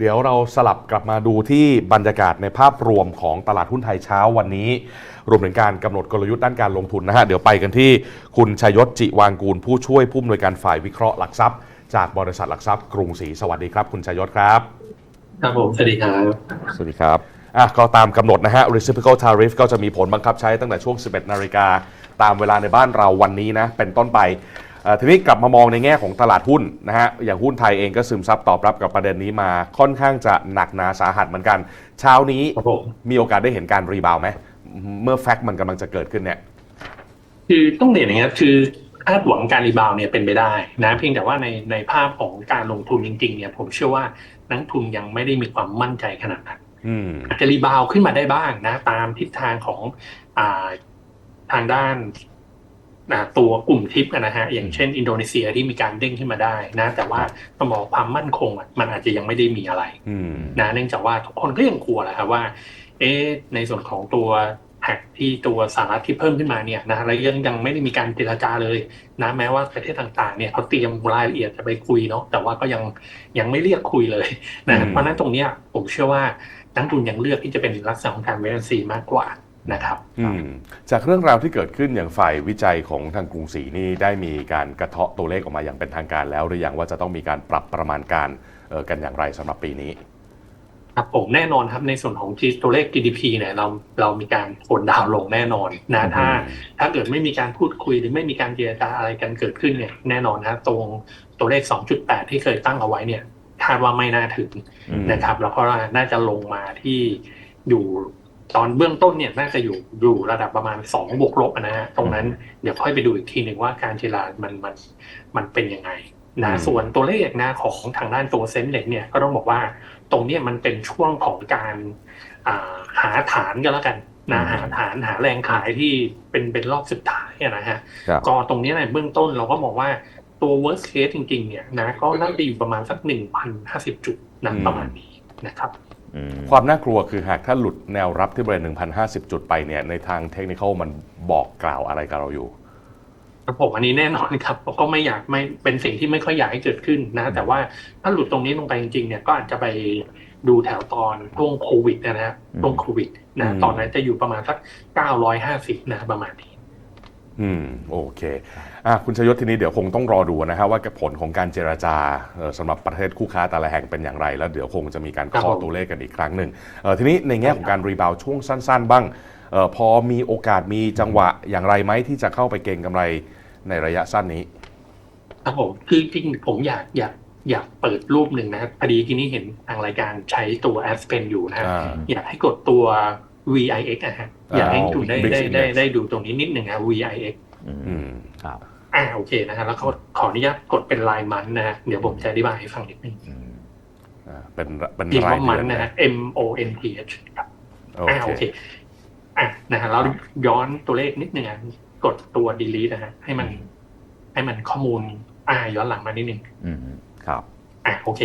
เดี๋ยวเราสลับกลับมาดูที่บรรยากาศในภาพรวมของตลาดหุ้นไทยเช้าวันนี้ รวมถึงการกำหนดกลยุทธ์ด้านการลงทุนนะฮะ เดี๋ยวไปกันที่คุณชัยยศจิวางกูล ผู้ช่วยผู้อำนวยการฝ่ายวิเคราะห์หลักทรัพย์ จากบริษัทหลักทรัพย์กรุงศรีสวัสดีครับ คุณชัยยศครับ ครับผม สวัสดีครับ สวัสดีครับอะก็ตามกำหนดนะฮะ reciprocal tariff ก็จะมีผลบังคับใช้ตั้งแต่ช่วง 11 นาฬิกาตามเวลาในบ้านเราวันนี้นะเป็นต้นไปเอ่อ ทีนี้กลับมามองในแง่ของตลาดหุ้นนะฮะอย่างหุ้นไทยเองก็ซึมซับตอบรับกับประเด็นนี้มาค่อนข้างจะหนักหนาสาหัสเหมือนกัน เช้านี้ครับผมมีโอกาสได้เห็นการรีบาวด์ไหมเมื่อแฟกต์มันกำลังจะเกิดขึ้นเนี่ยคือต้องเรียนอย่างนี้ครับคือคาดหวังการรีบาวด์เนี่ยเป็นไปได้นะเพียงแต่ว่าในในภาพของการลงทุนจริงๆเนี่ยผมเชื่อว่านักทุนยังไม่ได้มีความมั่นใจขนาดนั้นอืมอาจจะรีบาวด์ขึ้นมาได้บ้างนะ ตามทิศทางของอ่าทางด้าน อ่าตัวกลุ่มทิปนะฮะอย่างเช่น อินโดนีเซียที่มีการเด้งขึ้นมาได้นะแต่ว่าต้องบอกความมั่นคงอะมันอาจจะยังไม่ได้มีอะไรอืมนะเนื่องจากว่าทุกคนก็ยังกลัวแหละครับว่า เอ๊ะในส่วนของตัวแท็กที่ตัวสหรัฐที่เพิ่มขึ้นมาเนี่ยนะแล้วยังยังไม่ได้มีการเจรจาเลยนะแม้ว่าประเทศต่างๆเนี่ยเขาเตรียมรายละเอียดจะไปคุยเนาะแต่ว่าก็ยังยังไม่เรียกคุยเลยนะอืมเพราะฉะนั้นตรงเนี้ยผมเชื่อว่านักลงทุนยังเลือกที่จะเป็นลักษณะของการเวทซีมากกว่า นะครับอืมจากเรื่องราวที่เกิดขึ้นอย่างฝ่ายวิจัยของทางกรุงศรีนี่ได้มีการกระเทาะตัวเลขออกมาอย่างเป็นทางการแล้ว หรือยังว่าจะต้องมีการปรับประมาณการเอ่อกันอย่างไรสำหรับปีนี้ครับผมแน่นอนครับในส่วนของ G- ตัวเลข GDP เนี่ยเราเรามีการโอนดาวน์ลงแน่นอนนะถ้า ถ้าเกิดไม่มีการพูดคุยหรือไม่มีการเจรจาอะไรกันเกิดขึ้นเนี่ยแน่นอนนะตรงตัวเลข 2.8 ที่เคยตั้งเอาไว้เนี่ยคาดว่าไม่น่าถึงอืมนะครับ แล้วก็น่าจะลงมาที่อยู่ ตอนเบื้องต้นเนี่ยน่าจะอยู่อยู่ระดับประมาณ2บวกลบนะฮะตรงนั้นเดี๋ยวค่อยไปดูอีกทีหนึ่งว่าการเจรจามันมันมันเป็นยังไงนะอืมส่วนตัวเลขนะของทางด้านตัวเซ็นเล็กเนี่ยก็ต้องบอกว่าตรงเนี้ยมันเป็นช่วงของการอ่าหาฐานกันแล้วกันนะหาฐานหาแรงขายที่เป็นเป็นรอบสุดท้ายอะนะฮะครับก็ตรงเนี้ยในเบื้องต้นเราก็มองว่าตัว worst case จริงๆเนี่ยนะก็น่าจะอยู่ประมาณสัก1,050จุดนะอืมประมาณนี้นะครับ ความน่ากลัวคือหากถ้าหลุดแนวรับที่บริเวณ1,050 จุดไปเนี่ย ในทางเทคนิคมันบอกกล่าวอะไรกับเราอยู่ครับผมอันนี้แน่นอนครับก็ไม่อยากไม่เป็นสิ่งที่ไม่ค่อยอยากให้เกิดขึ้นนะ แต่ว่าถ้าหลุดตรงนี้ลงไปจริงๆเนี่ยก็อาจจะไปดูแถวตอนช่วงโควิดนะฮะอืมช่วงโควิดนะอืมตอนนั้นจะอยู่ประมาณสัก 950 นะประมาณนี้ อืมโอเคอะคุณชยศทีนี้เดี๋ยวคงต้องรอดูนะฮะว่าผลของการเจราจาเอ่อสำหรับประเทศคู่ค้าแต่ละแห่งเป็นอย่างไร แล้วเดี๋ยวคงจะมีการครับข้อผมตัวเลขกันอีกครั้งหนึ่งเอ่อทีนี้ในแง่ของการรีบาวด์ช่วงสั้น ๆ บ้างเออพอมีโอกาสมีจังหวะอย่างไรไหมที่จะเข้าไปเก็งกำไรในระยะสั้นนี้ครับผมคือจริงๆผมอยากอยากอยากเปิดรูปหนึ่งนะครับพอดีที่นี้เห็นทางรายการใช้ตัว a s p e n อยู่นะฮะอ่าอยากให้กดตัว VIX นะฮะอ่าอยากให้ทุนได้ Big ได้ได้ Index ได้ดูตรงนี้นิดหนึ่งนะ VIX อืมครับอ่าโอเคนะฮะแล้วก็ขออนุญาตกดเป็นลายมันนะฮะเดี๋ยวผมจะอธิบายให้ฟังนิดนึงอ่าเป็นเป็นพิมพ์รายว่าเดืมัอนนนะฮะ M O N T H ครับโออ่าเคโอเคอะนะฮะเราย้อนตัวเลขนิดนึงอะกดตัว delete นะฮะให้มัน ให้มันข้อมูล อ่าย้อนหลังมานิดนึงอืมครับอะโอเค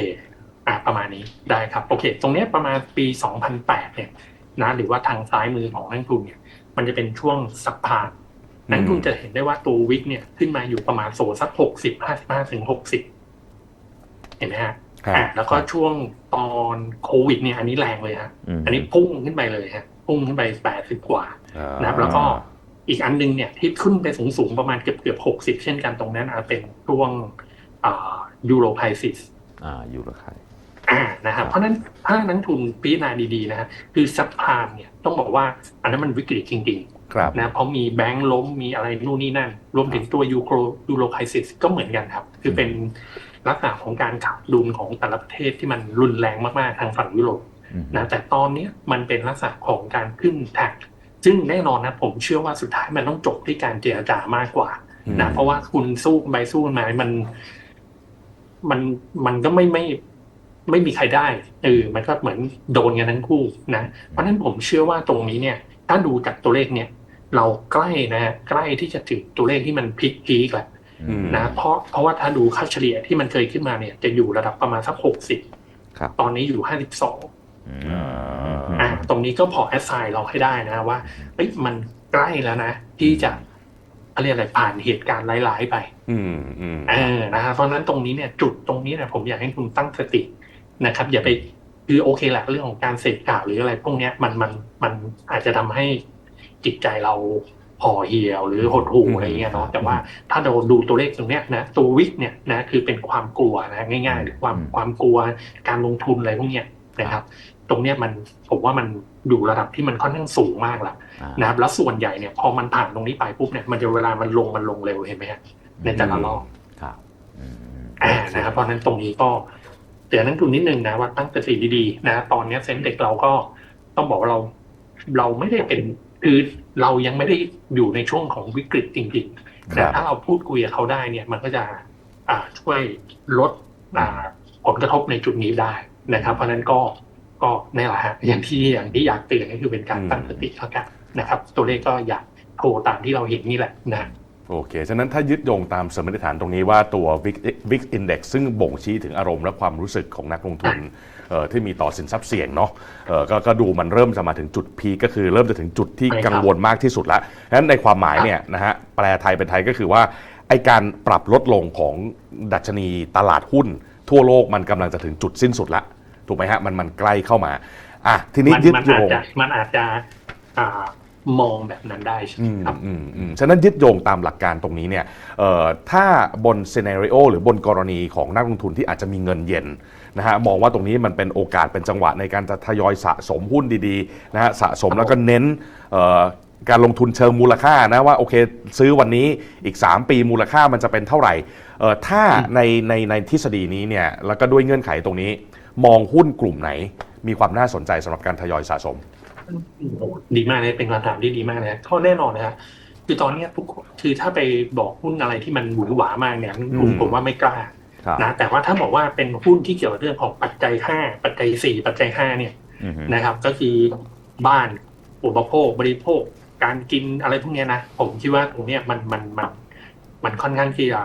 อะประมาณนี้ได้ครับ โอเค ตรงเนี้ยประมาณปี 2008เนี่ย นะหรือว่าทางซ้ายมือของนักทุนเนี่ยมันจะเป็นช่วงสักพานนักทุนจะเห็นได้ว่าตัววิกเนี่ยขึ้นมาอยู่ประมาณโซนสัก60 55ถึง60เห็นไหมฮะครับอะแล้วก็ช่วงตอนโควิดเนี่ยอันนี้แรงเลยฮะอืมอันนี้พุ่งขึ้นไปเลยฮะพุ่งขึ้นไป80กว่าอ่านะครับแล้วก็อีกอันหนึงเนี่ยที่ขึ้นไปสูงสูงๆประมาณเกือบเกือบหกสิบเช่นกันตรงนั้นอาจเป็นช่วงยูโรไพซิสอ่าอยู่ราคา อ่านะครับเพราะฉะนั้นถ้านักทุนพิจารณาดีๆนะฮะคือซับพามเนี่ยต้องบอกว่าอันนั้นมันวิกฤตจริงครับๆนะเพราะมีแบงก์ล้มมีอะไรนู่นนี่นั่น รวมถึงตัวยูโรยูโรไพซิสก็เหมือนกันครับ คือเป็นลักษณะของการขาดดุลของแต่ละประเทศที่มันรุนแรงมากๆทางฝั่งยุโรปอืมนะแต่ตอนเนี้ยมันเป็นลักษณะของการขึ้นแท็กซึ่งแน่นอนนะผมเชื่อว่าสุดท้ายมันต้องจบที่การเจรจามากกว่าอืมนะเพราะว่าคุณสู้ไปสู้มามัน มันมันก็ไม่ไม่ ไม่มีใครได้เออมันก็เหมือนโดนกันทั้งคู่นะเพราะฉะนั้นผมเชื่อว่าตรงนี้เนี่ย ถ้าดูจากตัวเลขเนี่ย เราใกล้นะใกล้ที่จะถึงตัวเลขที่มันพีคพีคแหละอืมนะเพราะเพราะว่าถ้าดูค่าเฉลี่ยที่มันเคยขึ้นมาเนี่ย จะอยู่ระดับประมาณสักหกสิบครับตอนนี้อยู่ห้าสิบสองอืมอะตรงนี้ก็พอแอสไซน์เราให้ได้นะว่าเอ้ยมันใกล้แล้วนะ ที่จะอะไรยกอะไรผ่านเหตุการณ์ร้ายๆไป อืมอืมเออนะฮะเพราะฉะนั้นตรงนี้เนี่ย จุดตรงนี้เนี่ยผมอยากให้คุณตั้งสติ นะครับ อย่าไปคือโอเคแหละเรื่องของการเสพข่าวหรืออะไรพวกเนี้ยมันมันมันอาจจะทำให้จิตใจเราห่อเหี่ยวหรือหดหู่อืมอะไรเงี้ยเนาะแต่ว่าถ้าเราดูตัวเลขตรงเนี้ยนะตัววิกเนี่ยนะคือเป็นความกลัวนะง่ายๆหรือความอืมความกลัวการลงทุนอะไรพวกเนี้ยนะครับ ตรงเนี้ยมันผมว่ามันอยู่ระดับที่มันค่อนข้างสูงมากละอ่านะครับ แล้วส่วนใหญ่เนี่ยพอมันผ่านตรงนี้ไปปุ๊บเนี่ยมันจะเวลามันลงมันลงเร็วเห็นไหมฮะในแต่ละรอบครับอืมอ่านะครับเพราะฉะนั้นตรงนี้ก็ เตือนนักทุนนิดนึงนะว่าตั้งสติดีๆนะตอนเนี้ยเซ็นเด็กเราก็ต้องบอกว่าเราเราไม่ได้เป็นคือเรายังไม่ได้อยู่ในช่วงของวิกฤตจริงๆครันะบถ้าเราพูดคุยกับเขาได้เนี่ย มันก็จะอ่าช่วยลดอ่าผลกระทบในจุดนี้ได้นะครับ เพราะฉะนั้นก็ก็นี่แหละฮะอย่างที่อย่างที่อยากเตือนก็คือเป็นการตั้งสติแล้วกันนะครับ ตัวเลขก็อยากโทรตามที่เราเห็นนี่แหละนะ โอเค ฉะนั้นถ้ายึดโยงตามสมมติฐานตรงนี้ว่าตัว VIX VIX Index ซึ่งบ่งชี้ถึงอารมณ์และความรู้สึกของนักลงทุนเอ่อที่มีต่อสินทรัพย์เสี่ยงเนาะเอ่อก็ก็ดูมันเริ่มจะมาถึงจุดพีก็คือเริ่มจะถึงจุดที่ใช่ครับกังวลมากที่สุดแล้วฉะนั้นในความหมายเนี่ยนะฮะแปลไทยเป็นไทยก็คือว่าไอการปรับลดลงของดัชนีตลาดหุ้น ทั่วโลกมันกำลังจะถึงจุดสิ้นสุดละถูกไหมฮะมันมันใกล้เข้ามาอะทีนี้มันยึดมันโยอาจงจะมันอาจจะอ่า มองแบบนั้นได้ใช่ไหมอืมครับอืมอืมฉะนั้นยึดโยงตามหลักการตรงนี้เนี่ยเอ่อถ้าบนซีนารีโอหรือบนกรณีของนักลงทุนที่อาจจะมีเงินเย็นนะฮะมองว่าตรงนี้มันเป็นโอกาสเป็นจังหวะในการจะทยอยสะสมหุ้นดีๆนะฮะสะสมแล้วก็เน้นเอ่อการลงทุนเชิงมูลค่านะว่าโอเคซื้อวันนี้อีก 3 ปีมูลค่ามันจะเป็นเท่าไหร่เอ่อถ้าในในในทฤษฎีนี้เนี่ยแล้วก็ด้วยเงื่อนไขตรงนี้ มองหุ้นกลุ่มไหน มีความน่าสนใจสำหรับการทยอยสะสม ดีมากเลยเป็นคำถามที่ดีมากเลยข้อแน่นอนนะฮะคือตอนเนี้ยทุกคนคือถ้าไปบอกหุ้นอะไรที่มันหวือหวามากเนี่ยผมอืมผมว่าไม่กล้าครับนะแต่ว่าถ้าบอกว่าเป็นหุ้นที่เกี่ยวกับเรื่องของปัจจัยห้าปัจจัยสี่ปัจจัยห้าเนี่ยอืมฮึนะครับ ก็คือบ้านอุปโภคบริโภค การกินอะไรพวกเนี้ยนะผมคิดว่าตรงเนี้ยมันมันมันมันค่อนข้างที่จะ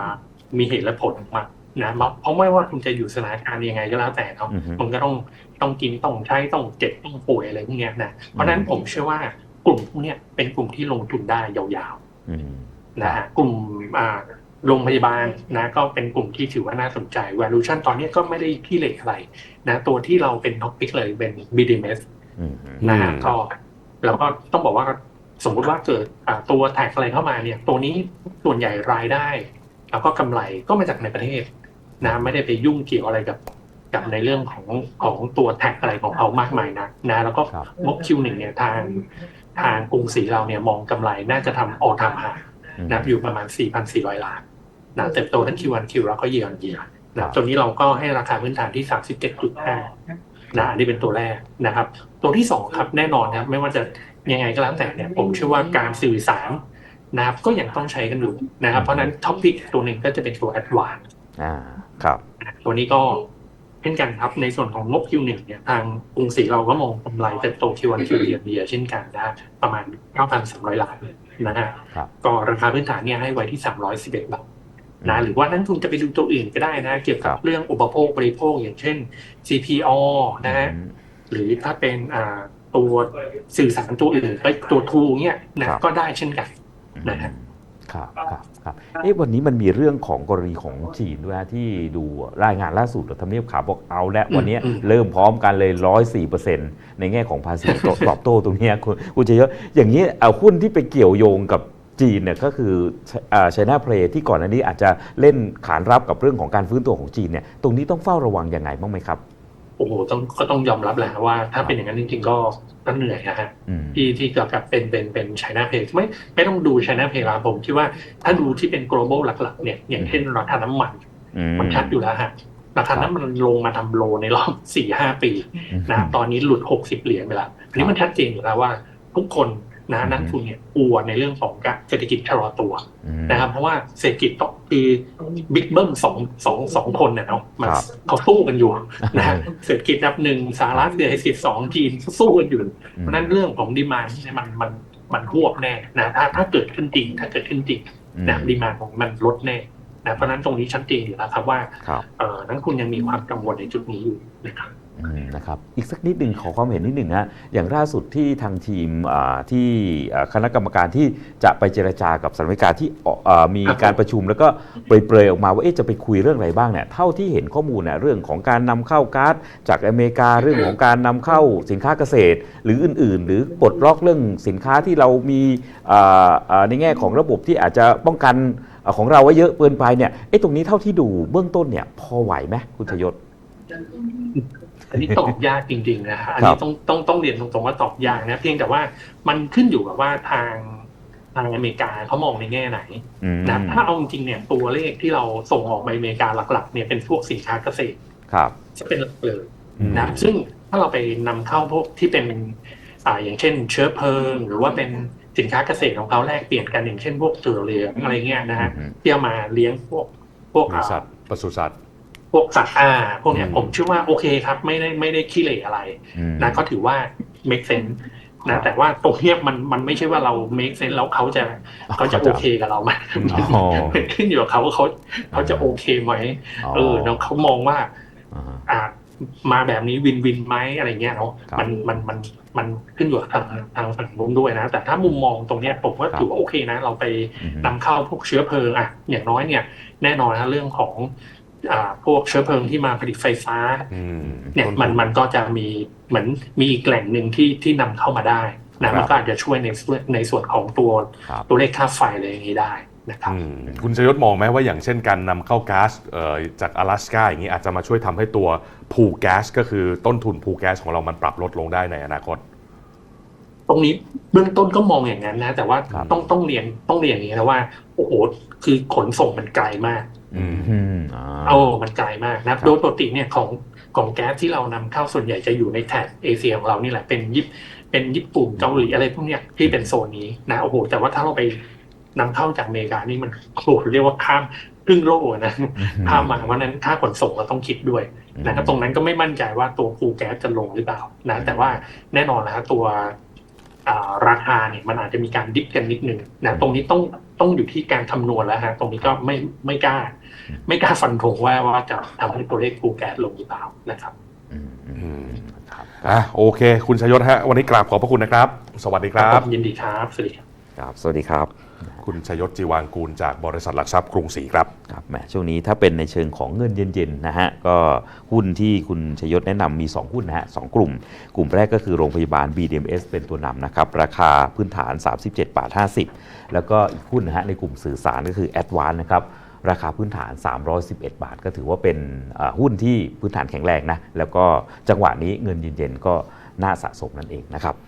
มีเหตุและผลมาก นะเพราะไม่ว่าคุณจะอยู่สถานการณ์ยังไงก็แล้วแต่เนาะอือฮึมันก็ต้องต้องกินต้องใช้ต้องเจ็บต้องป่วยอะไรพวกเนี้ยนะเพราะฉะนั้นผมเชื่อว่ากลุ่มพวกเนี้ยเป็นกลุ่มที่ลงทุนได้ยาวอืมๆนะฮะกลุ่มอ่าโรงพยาบาลนะก็เป็นกลุ่มที่ถือว่าน่าสนใจ valuation ตอนนี้ก็ไม่ได้ที่เหล็กอะไรนะตัวที่เราเป็นท็อปิกเลยเป็น BDMs อืมฮึนะฮะอืมก็แล้วก็ต้องบอกว่าสมมุติว่าเกิดอ่าตัวแท็กอะไรเข้ามาเนี่ย ตัวนี้ส่วนใหญ่รายได้ แล้วก็กำไรก็มาจากในประเทศ นะไม่ได้ไปยุ่งเกี่ยวอะไรกับกับในเรื่องของของตัวแท็กอะไรของเขามากมายนะนะแล้วก็ครับงบ Q1 เนี่ยทางทางกรุงศรีเราเนี่ยมองกำไรน่าจะทำออทามหาอืมนะอยู่ประมาณ 4,400 ล้านนะเติบโตทั้ง Q1 Q แล้วก็เยียร์เยียครันะบตัวนี้เราก็ให้ราคาพื้นฐานที่ 37.5นะอันนี้เป็นตัวแรกนะครับ ตัวที่สองครับแน่นอนครับไม่ว่าจะยังไงก็แล้วแต่เนี่ยผมเชื่อว่าการสื่อสารนะครับก็ยังต้องใช้กันอยู่นะครับ เพราะฉะนั้นท็อปิกตัวหนึ่งก็จะเป็นตัว Advance อ่า ครับ ตัวนี้ก็เช่นกันครับในส่วนของงบ Q1 เนี่ยทางกรุงศรีเราก็มองกำไรเติบโต Q1 Q เยียร์เยียเช่นกันนะประมาณ 9,300 ล้านนะฮะครับก็ราคาพื้นฐานเนี่ยให้ไว้ที่ 311 บาทนะหรือว่านักลงทุนจะไปดูตัวอื่นก็ได้นะ เกี่ยวกับครับเรื่องอุปโภคบริโภคอย่างเช่น CPO นะฮะอืมหรือถ้าเป็นอ่าตัวสื่อสารตัวอื่นไปตัวทูเนี่ยนะครับก็ได้เช่นกันนะฮะ ครับครับครับเอ๊ะวันนี้มันมีเรื่องของกรณีของจีนด้วยนะที่ดูรายงานล่าสุดทำเนียบขาวบอกเอาและวันนี้อืมเริ่มพร้อมกันเลยร้อยสี่เปอร์เซ็นต์ในแง่ของภาษีตตอบโต้ตรงเนี้ยคุณคุณเจเยอะอย่างนี้เอาหุ้นที่ไปเกี่ยวโยงกับจีนเนี่ยก็คือไชน่าเพลที่ก่อนอันนี้อาจจะเล่นขานรับกับเรื่องของการฟื้นตัวของจีนเนี่ยตรงนี้ต้องเฝ้าระวังยังไงบ้างไหมครับ โอ้โหต้องก็ต้องยอมรับแหละว่า ถ้าเป็นอย่างนั้นจริง ๆ ก็ก็เหนื่อยนะฮะอืมที่ที่เกี่ยวกับเป็นเป็นเป็น China Pay ไม่ไม่ต้องดู China Pay ละผมคิดว่าถ้าดูที่เป็น global หลักๆ เนี่ยอย่างเช่นราคาน้ำมันอืมมันชัดอยู่แล้วฮะราคาน้ำมันลงมาทำโลในรอบสี่ห้าปีอืมนะตอนนี้หลุดหกสิบเหรียญไปแล้วอันนี้มันชัดเจนอยู่แล้วว่าทุกคน นะอืมนักทุนเนี่ยกลัวในเรื่องของการเศรษฐกิจชะลอตัวอืมนะครับ เพราะว่าเศรษฐกิจต้องคือบิ๊กเบิ้มสองสองสองคนเนี่ยเนาะมันครับเขาสู้กันอยู่นะฮะเศรษฐกิจอันดับหนึ่งสหรัฐเศรษฐกิจสองจีนสู้กันอยู่เพราะฉะนั้นเรื่องของดีมานเนี่ยมันมันมันหวบแน่นะถ้าถ้าเกิดขึ้นจริง ถ้าเกิดขึ้นจริงอืมนะดีมานของมันลดแน่นะเพราะฉะนั้นตรงนี้ชัดเจนอยู่แล้วครับว่าครับเอ่อนักคุณยังมีความกังวลในจุดนี้อยู่นะครับอืม นะครับอีกสักนิดหนึ่งขอความเห็นนิดหนึ่งฮะอย่างล่าสุดที่ทางทีมที่คณะกรรมการที่จะไปเจรจากับสหรัฐอเมริกาที่มีการประชุมแล้วก็เปรยๆออกมาว่าจะไปคุยเรื่องอะไรบ้างเนี่ยเท่าที่เห็นข้อมูลเนี่ยเรื่องของการนำเข้าก๊าซจากอเมริกาเรื่องของการนำเข้าสินค้าเกษตร หรืออื่น ๆ หรือปลดล็อกเรื่องสินค้าที่เรามีในแง่ของระบบที่อาจจะป้องกันของเราไว้เยอะเกินไปเนี่ยเอ๊ะตรงนี้เท่าที่ดูเบื้องต้นเนี่ยพอไหวไหมคุณชยศ อันนี้ตอบยากจริงๆนะฮะอันครันี้บต้องต้องต้องเรียนตรงๆว่าตอบยากนะ เพียงแต่ว่ามันขึ้นอยู่กับว่าทางทางอเมริกาเขามองในแง่ไหนอืมนะถ้าเอาจริงๆเนี่ยตัวเลขที่เราส่งออกไปอเมริกาหลักๆเนี่ยเป็นพวกสินค้าเกษตรครับ จะเป็นหลักเลยอืมนะซึ่งถ้าเราไปนำเข้าพวกที่เป็นอ่าอย่างเช่น เชื้อเพลิง หรือว่าเป็นสินค้าเกษตรของเขาแลกเปลี่ยนกันอย่างเช่นพวกเสือเหลืองอะไรเงี้ยนะฮะอืมที่เอามาเลี้ยงพวกพวกมีอ่าสัตว์ปศุสัตว์พ วกสัตว์อ่าพวกเนี้ยอืมผมเชื่อว่าโอเคครับไม่ได้ไม่ได้ขี้เหร่อะไรอืมนะก็ถือว่า make sense ครันะบแต่ว่าตรงเนี้ยมันมันไม่ใช่ว่าเรา make sense แล้วเขาจะเขาจะโอเคกับเราไหมอ๋อมันขึ้นอยู่กับเขาว่าเขาเขาจะโอเคไหมเออแล้วเขามองว่าอ่าอ่ามาแบบนี้วินวินไหมอะไรเงี้ยเนาะครับมันมันมันมันขึ้นอยู่กับทางทางฝั่งนู้นด้วยนะ แต่ถ้ามุมมองตรงเนี้ยผมว่าครับถือว่าโอเคนะ เราไปอืมนำเข้าพวกเชื้อเพลิงอะอย่างน้อยเนี่ย แน่นอนนะเรื่องของอ่า พวกเชื้อเพลิงที่มาผลิตไฟฟ้าอืมเนี่ยต้ทุมันมันก็จะมีเหมือนมีอีกแหล่งหนึ่งที่ที่นำเข้ามาได้ครันะบมันก็อาจจะช่วยในส่วนในส่วนของตัวครับตัวเลขค่าไฟอะไรอย่างนี้ได้นะครับอืมคุณชยศมองไหมว่าอย่างเช่นการนำเข้าก๊าซเอ่อจาก阿拉สกาอย่างนี้อาจจะมาช่วยทำให้ตัวพูแก๊สก็คือต้นทุนพูแก๊สของเรามันปรับลดลงได้ในอนาคต ตรงนี้เบื้องต้นก็มองอย่างนั้นนะ แต่ว่าครับต้องต้องเรียนต้องเรียนอย่างนี้นะว่าโอ้โหคือขนส่งมันไกลมากอืมอืมอ่าโอ้มันไกลมากนะโดยปกติเนี่ยของของแก๊สที่เรานำเข้าส่วนใหญ่จะอยู่ในแถบเอเชียของเรานี่แหละเป็นยิปเป็นญี่ปุ่นเกาหลีอะไรพวกเนี้ยที่เป็นโซนนี้นะโอ้โห แต่ว่าถ้าเราไปนำเข้าจากอเมริกานี่มันโอ้โหเรียกว่าข้ามครึ่งโลกอะนะข้ามมาเพราะฉะนั้นค่าขนส่งเราต้องคิดด้วยนะครับตรงนั้นก็ไม่มั่นใจว่าตัวฟูแก๊สจะลงหรือเปล่านะแต่ว่าแน่นอนนะฮะตัวอ่า ราคาเนี่ยมันอาจจะมีการดิฟกันนิดนึงนะตรงนี้ต้องต้องอยู่ที่การคำนวณแล้วฮะตรงนี้ก็ไม่ไม่กล้า ไม่กล้าฟันธงว่าว่าจะทำให้ตัวเลขฟูแก๊สลงหรือเปล่านะครับอืมอืมอืมครับอะโอเค คุณชยศฮะวันนี้กราบขอบพระคุณนะครับ สวัสดีครับผมยินดีครับสวัสดีครับ ครับ สวัสดีครับ คุณชยศจีวางกูลจากบริษัทหลักทรัพย์กรุงศรีครับครับแหมช่วงนี้ถ้าเป็นในเชิงของเงินเย็นๆนะฮะก็หุ้นที่คุณชยศแนะนำมี 2 หุ้นนะฮะสองกลุ่ม กลุ่มแรกก็คือโรงพยาบาล BDMS เป็นตัวนำนะครับราคาพื้นฐาน 37บาท50 แล้วก็อีกหุ้นนะฮะในกลุ่มสื่อสารก็คือ a d v a n c e นะครับราคาพื้นฐาน 311 บาท ก็ถือว่าเป็นหุ้นที่พื้นฐานแข็งแรงนะแล้วก็จังหวะนี้เงินเย็นๆก็น่าสะสมนั่นเองนะครับ